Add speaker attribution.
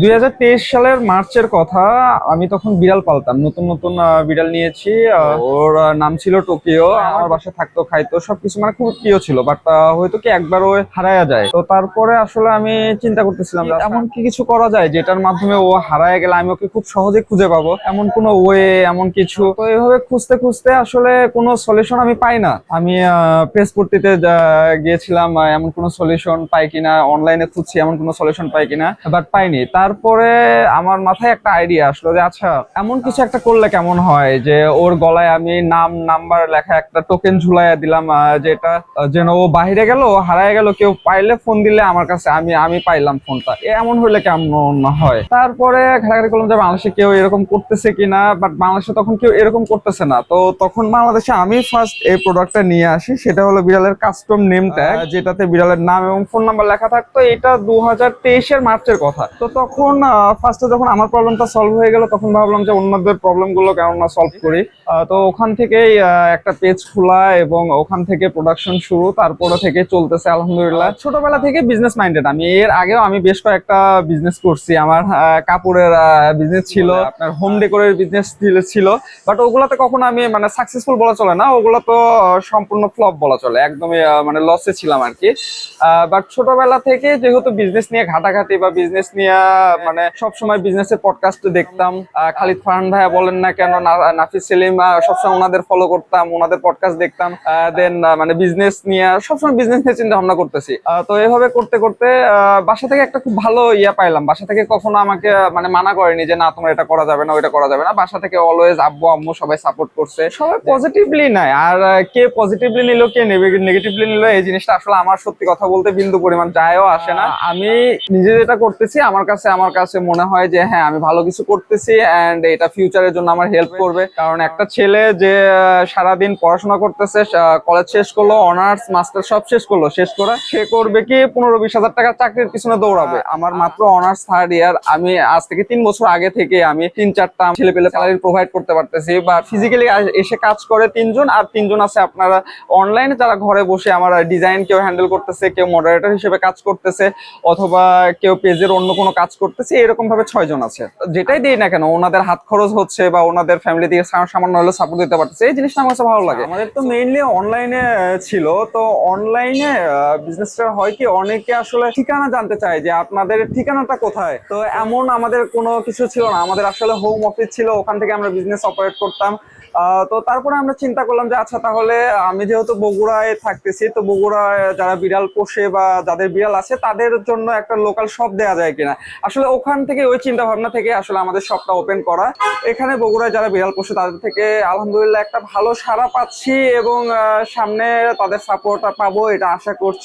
Speaker 1: দুই হাজার তেইশ সালের মার্চের কথা আমি তখন বিড়াল পালতাম। নতুন নতুন বিড়াল নিয়েছি ওর নাম ছিল টোকিও আমার বাসায় থাকতো খাইতো সবকিছু মানে খুব প্রিয় ছিল বাট হয়তো কি একবার ও হারায়া যায়। তো তারপরে আসলে আমি চিন্তা করতেছিলাম এমন কি কিছু করা যায় যেটার মাধ্যমে ও হারায় গেলে আমি ওকে খুব সহজে খুঁজে পাবো। এমন কোনো ওয়ে এমন কিছু। তো এইভাবে খুঁজতে খুঁজতে আসলে কোনো সলিউশন আমি পাই না। আমি প্রেস পড়তে গিয়েছিলাম এমন কোনো সলিউশন পাই কিনা অনলাইনে খুঁজছি এমন কোনো সলিউশন পাই কিনা বাট পাইনি। তারপরে আমার মাথায় একটা আইডিয়া আসলো যে আচ্ছা এমন কিছু একটা করলে কেমন হয়? যে ওর গলায় আমি নাম নাম্বার লেখা একটা টোকেন ঝুলাইয়া দিলাম যেটা যেন ও বাইরে গেল হারায় গেল কেউ পাইলে ফোন দিলে আমার কাছে আমি আমি পাইলাম ফোনটা এমন হইলে কেমন হয়? তারপরে ঘাটাঘাটি করলাম যে বাংলাদেশে কেউ এরকম করতেছে কিনা? বাট বাংলাদেশে তখন কেউ এরকম করতেছে না। তো তখন বাংলাদেশে আমি ফার্স্ট এই প্রোডাক্টটা নিয়ে আসি সেটা হলো বিড়ালের কাস্টম নেম ট্যাগ যেটাতে বিড়ালের নাম এবং ফোন নাম্বার লেখা থাকতো। এটা দু হাজার তেইশের মার্চের কথা। তো তখন ফার্স্টে যখন আমার প্রবলেমটা সলভ হয়ে গেল তখন ভাবলাম যে অন্যদের প্রবলেমগুলো কেন না সলভ করি। তো ওখান থেকেই একটা পেজ খোলা এবং ওখান থেকে প্রোডাকশন শুরু তারপরে থেকে চলতেছে আলহামদুলিল্লাহ। ছোটবেলা থেকে বিজনেস মাইন্ডেড আমি এর আগেও আমি বেশ কয়েকটা বিজনেস করছি। আমার কাপড়ের বিজনেস ছিল আপনার হোম ডেকোরের বিজনেস ছিল বাট ওগুলাতে কখনো আমি মানে সাকসেসফুল বলা চলে না। ওগুলো তো সম্পূর্ণ ফ্লপ বলা চলে। একদমই মানে লসে ছিলাম আর কি। বাট ছোটবেলা থেকে যেহেতু বিজনেস নিয়ে ঘাটাঘাটি বা বিজনেস নিয়ে মানে সবসময় বিজনেসের পডকাস্ট দেখতাম। খালিদ ফারহান ভাইয়া বলেন না কেন নাফিস সেলিম সবসময় ওনাদের ফলো করতাম ওনাদের পডকাস্ট দেখতাম। দেন মানে বিজনেস নিয়ে সবসময় বিজনেস নিয়ে চিন্তা ভাবনা করতেছি। তো এভাবে করতে করতে বাসা থেকে একটা খুব ভালো ইয়া পাইলাম। বাসা থেকে কখনো আমাকে মানে মানা করেনি যে না তোমার এটা করা যাবে না ওইটা করা যাবে না। বাসা থেকে অলওয়েজ আব্বু আম্মু সবাই সাপোর্ট করছে। সবাই পজিটিভলি নেয় আর কে পজিটিভলি নিল কে নেগেটিভলি নিল এই জিনিসটা আসলে আমার সত্যি কথা বলতে বিন্দু পরিমাণ যায়ও আসে না। আমি নিজে যেটা করতেছি আমার কাছে আমার কাছে মনে হয় যে হ্যাঁ আমি ভালো কিছু করতেছি এন্ড এটা ফিউচারের জন্য আমার হেল্প করবে। কারণ একটা ছেলে যে আহ, সারাদিন পড়াশোনা করতেছে কলেজ শেষ করল অনার্স মাস্টার সব শেষ করল শেষ করে সে করবে কি পনেরো বিশ হাজার টাকার চাকরির পিছনে দৌড়াবে। আমার মাত্র অনার্স থার্ড ইয়ার আমি আজ থেকে তিন বছর আগে থেকে আমি তিন চারটা ছেলে পেলে স্যালারি প্রোভাইড করতে পারতেছি বা ফিজিক্যালি এসে কাজ করে তিনজন আর তিনজন আছে আপনারা অনলাইনে যারা ঘরে বসে আমার ডিজাইন কেউ হ্যান্ডেল করতেছে কেউ মডারেটর হিসেবে কাজ করতেছে অথবা কেউ পেজের অন্য কোনো কাজ করতেছে এরকম ভাবে ছয়জন আছে। যেটাই দিই না কেন, ওনাদের হাত খরচ হচ্ছে বা ওনাদের ফ্যামিলি সা- সামান্য হলেও সাপোর্ট দিতে পারতেছে। এই জিনিসটা আমার কাছে ভালো লাগে। আমাদের তো মেইনলি অনলাইনে ছিল। তো অনলাইনে বিজনেসটা হয় কি, অনেকে আসলে ঠিকানা জানতে চায় যে আপনাদের ঠিকানাটা কোথায়। তো এমন আমাদের কোনো কিছু ছিল না। আমাদের আসলে হোম অফিস ছিল, ওখান থেকে আমরা বিজনেস অপারেট করতাম। তো তারপরে আমরা চিন্তা করলাম যে আচ্ছা তাহলে আমি যেহেতু বগুড়ায় থাকতেছি, তো বগুড়ায় যারা বিড়াল পোষে বা যাদের বিড়াল আছে, তাদের জন্য একটা লোকাল শপ দেওয়া যায় কিনা। আসলে ওখান থেকে ওই চিন্তা ভাবনা থেকে আসলে আমাদের শপটা ওপেন করা। এখানে বগুড়ায় যারা বিড়াল পোষে, তাদের থেকে আলহামদুলিল্লাহ একটা ভালো সাড়া পাচ্ছি এবং সামনে তাদের সাপোর্ট পাবো, এটা আশা করছি।